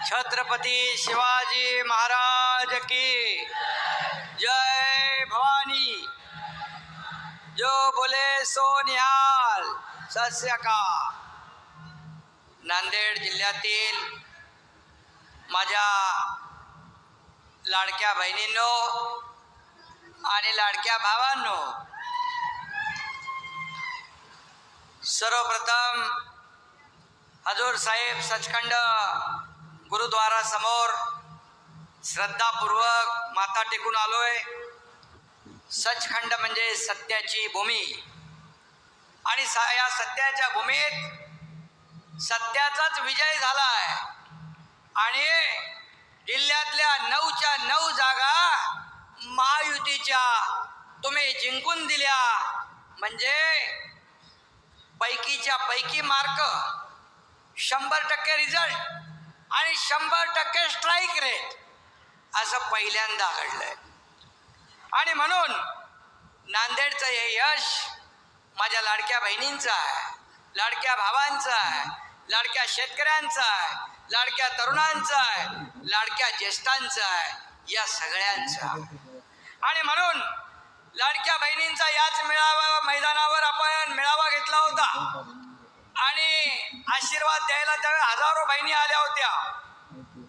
छत्रपती शिवाजी महाराज की जय भवानी। जो बोले सो निहाल सस्यका नांदेड जिल्ह्यातील माझ्या लाडक्या बहिणींनो आणि लाडक्या भावांनो सर्वप्रथम हजूर साहेब सचखंड गुरुद्वारासमोर श्रद्धापूर्वक माथा टेकून आलोय. सचखंड म्हणजे सत्याची भूमी. आणि या सत्याच्या भूमीत सत्याचाच विजय झाला आहे आणि जिल्ह्यातल्या नऊच्या नऊ जागा महायुतीच्या तुम्ही जिंकून दिल्या. म्हणजे पैकीच्या पैकी मार्क. शंभर टक्के रिझल्ट. आणि शंभर टक्के स्ट्राईक रेट असं पहिल्यांदा घडलंय. आणि म्हणून नांदेडचं हे यश माझ्या लाडक्या बहिणींचं आहे लाडक्या भावांचं आहे लाडक्या शेतकऱ्यांचं आहे लाडक्या तरुणांचं आहे लाडक्या ज्येष्ठांचं आहे या सगळ्यांचं आहे. आणि म्हणून लाडक्या बहिणींचा याच मेळावा मैदानावर आपण मेळावा घेतला होता. आशीर्वाद द्यायला त्यावेळी हजारो बहिणी आल्या होत्या.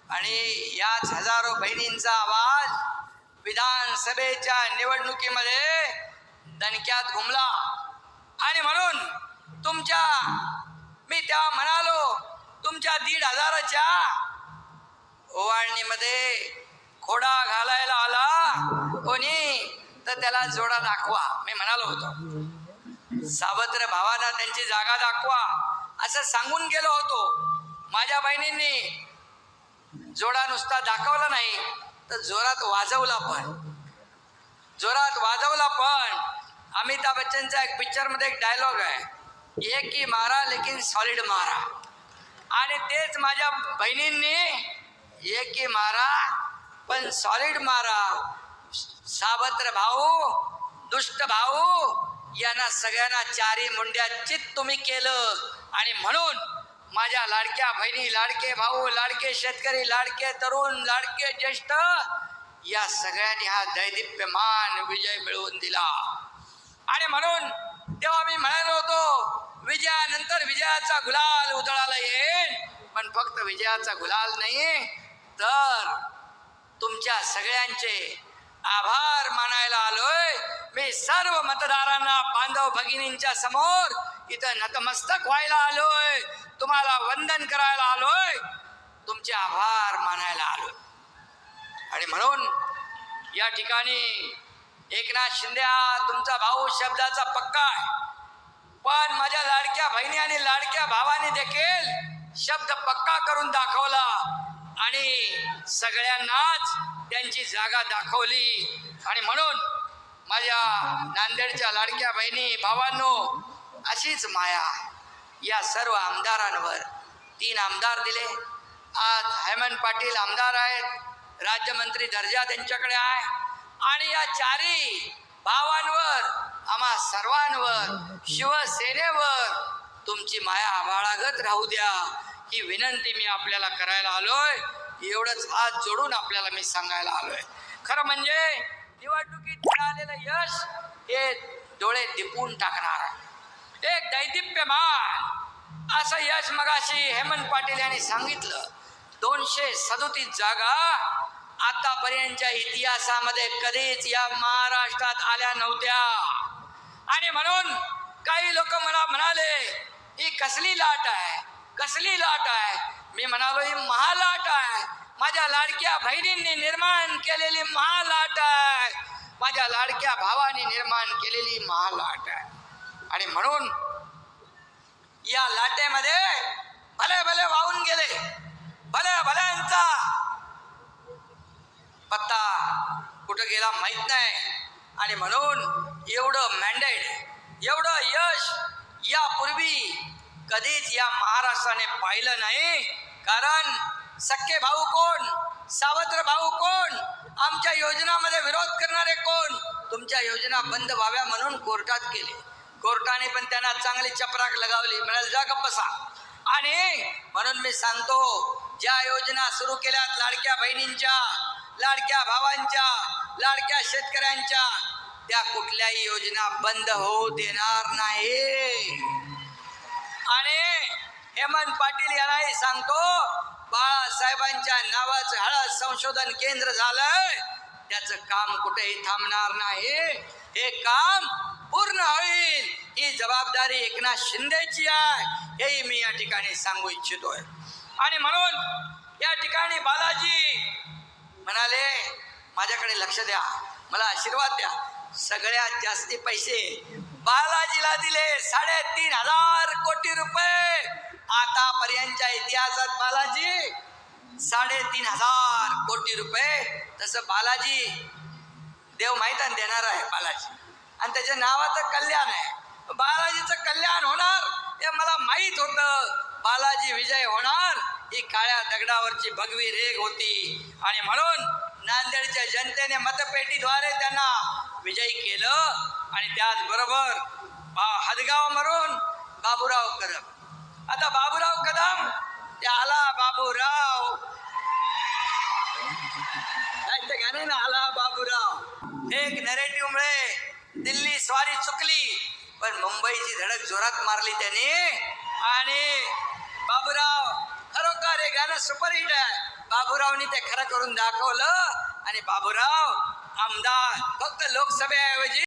आणि याच हजारो बहिणींचा आवाज विधानसभेच्या निवडणुकीमध्ये दणक्यात घुमला. आणि म्हणून तुमच्या मी त्या म्हणालो तुमच्या दीड हजाराच्या ओवाळणीमध्ये खोडा घालायला आला. कोणी? तर त्याला जोडा दाखवा. मी म्हणालो होतो. सावत्र भावांना त्यांची जागा दाखवा. असं सांगून गेलो होतो. माझ्या बहिणींनी जोडा नुसता दाखवला नाही तर जोरात वाजवला पण. जोरात वाजवला पण. अमिताभ बच्चनचा एक पिक्चरमध्ये एक डायलॉग आहे. एक की मारा लेकिन सॉलिड मारा. आणि तेच माझ्या बहिणींनी एक की मारा पण सॉलिड मारा. सावत्र भाऊ दुष्ट भाऊ यांना सगळ्यांना चारी मुंड्या चित तुम्ही केलं. आणि म्हणून माझ्या लाडक्या बहिणी लाडके भाऊ लाडके शेतकरी लाडके तरुण लाडके ज्येष्ठ या सगळ्यांनी हा दैदिप्यमान विजय मिळवून दिला. आणि म्हणून तेव्हा मी म्हणालो होतो विजयानंतर विजयाचा गुलाल उधळाला येईल. पण फक्त विजयाचा गुलाल नाही तर तुमच्या सगळ्यांचे आभार मानायला आलोय. मी सर्व मतदारांना बांधव भगिनींच्या समोर इथं नतमस्तक व्हायला आलोय. तुम्हाला वंदन करायला आलोय. तुमचे आभार मानायला आलोय. आणि म्हणून या ठिकाणी एकनाथ शिंदे हा तुमचा भाऊ शब्दाचा पक्का आहे. पण माझ्या लाडक्या बहिणी आणि लाडक्या भावाने देखील शब्द पक्का करून दाखवला. आणि सगळ्यांनाच त्यांची जागा दाखवली. आणि म्हणून माझ्या नांदेडच्या लाडक्या बहिणी भावांनो अशीच माया या सर्व आमदारांवर तीन आमदार दिले. आज हेमंत पाटील आमदार आहेत. राज्यमंत्री दर्जा त्यांच्याकडे आहे. आणि या चारी भावांवर आम्हा सर्वांवर शिवसेनेवर तुमची माया आभाळागत राहू द्या. ही विनंती मी आपल्याला करायला आलोय. एवढंच हात जोडून आपल्याला मी सांगायला आलोय. खरं म्हणजे निवडणुकीत मिळालेलं यश हे डोळे दिपून टाकणार. आहे एक दैदिप्यमान. असं यश मगाशी हेमंत पाटील यांनी सांगितलं. दोनशे सदोतीस जागा आतापर्यंतच्या इतिहासामध्ये कधीच या महाराष्ट्रात आल्या नव्हत्या. आणि म्हणून काही लोक मला म्हणाले ही कसली लाट आहे? कसली लाट आहे? मी म्हणालो ही महालाट आहे. माझ्या लाडक्या बहिणींनी निर्माण केलेली महालाट आहे. माझ्या लाडक्या भावाने निर्माण केलेली महालाट आहे. आणि म्हणून या लाटेमध्ये भले भले वाहून गेले भले भल्यांचा पत्ता कुठं गेला माहीत नाही. आणि म्हणून एवढं मॅन्डेट एवढं यश यापूर्वी कधीच या महाराष्ट्राने पाहिलं नाही. कारण सख्खे भाऊ कोण? सावत्र भाऊ कोण? आमच्या योजनामध्ये विरोध करणारे कोण? तुमच्या योजना बंद व्हाव्या म्हणून कोर्टात केले. कोर्टाने पण त्यांना चांगली चपराक लगावली. म्हणाल जा गप्प बसा. आणि म्हणून मी सांगतो ज्या योजना सुरू केल्यात लाडक्या बहिणींच्या लाडक्या भावांच्या लाडक्या शेतकऱ्यांच्या त्या कुठल्याही योजना बंद होऊ देणार नाही हेमंत पाटील यांनाही सांगतो बाळासाहेबांच्या नावाचं हळद संशोधन केंद्र झालंय. त्याचं काम कुठेही थांबणार नाही. हे काम पूर्ण होईल. ही जबाबदारी एकनाथ शिंदेची आहे. हेही मी या ठिकाणी सांगू इच्छितोय. आणि म्हणून या ठिकाणी बालाजी म्हणाले माझ्याकडे लक्ष द्या. मला आशीर्वाद द्या. सगळ्यात जास्ती पैसे बालाजीला दिले साडेतीन हजार कोटी रुपये. आतापर्यंतच्या इतिहासात बालाजी साडेतीन हजार कोटी रुपये. तसं बालाजी देव माहीत आणि देणार आहे बालाजी. आणि त्याच्या नावाचं कल्याण आहे. बालाजीचं कल्याण होणार हे मला माहीत होतं. बालाजी विजय होणार ही काळ्या दगडावरची भगवी रेग होती. आणि म्हणून नांदेडच्या जनतेने मतपेटीद्वारे त्यांना विजयी केलं. आणि त्याचबरोबर बा- हदगाव मरून बाबुराव कदम आता बाबूराव कदम ते आला बाबूराव ते गाणे ना आला बाबूराव. एक नरेटिव्ह मुळे दिल्ली स्वारी चुकली पण मुंबईची धडक जोरात मारली त्याने. आणि बाबूराव खरोखर हे गाणं सुपरहिट आहे. बाबूरावनी ते खरं करून दाखवलं. आणि बाबूराव आमदार फक्त लोकसभेऐवजी